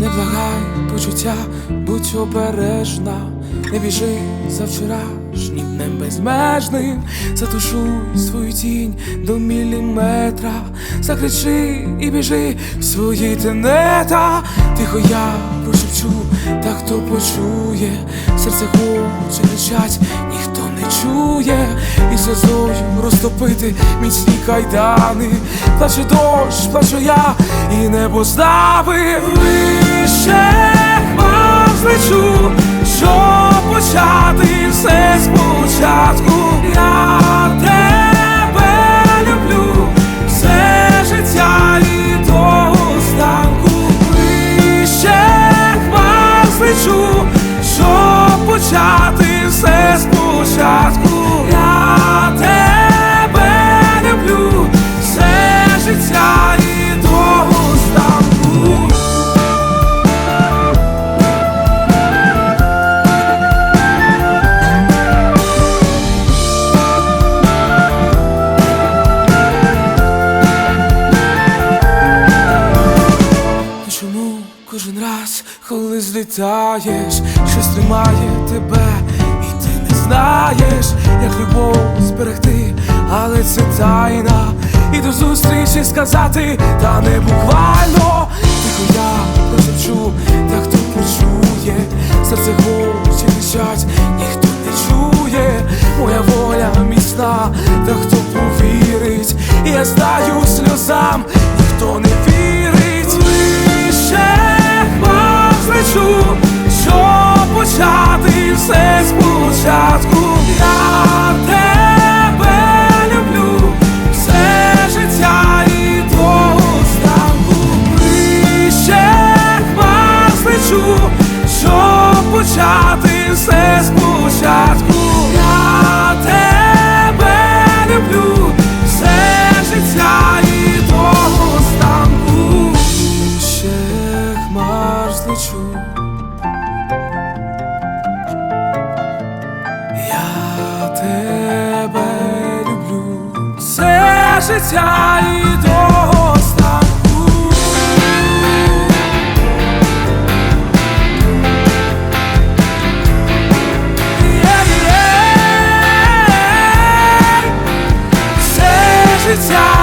Не благай почуття, будь обережна, не біжи за вчорашнім днем безмежним, затушуй свою тінь до міліметра, закричи і біжи в свої тенета, тихо я прошепчу, та хто почує, серце хоче кричать, ніхто не чує, і сльозою розтопити міцні кайдани, плаче дощ, плачу я, і небо здавив вище хмар злечу, щоб злітаєш, щось тримає тебе, і ти не знаєш, як любов зберегти, але це тайна. І до зустрічі сказати, та не буквально. тебе люблю, все життя і до останку. Yeah,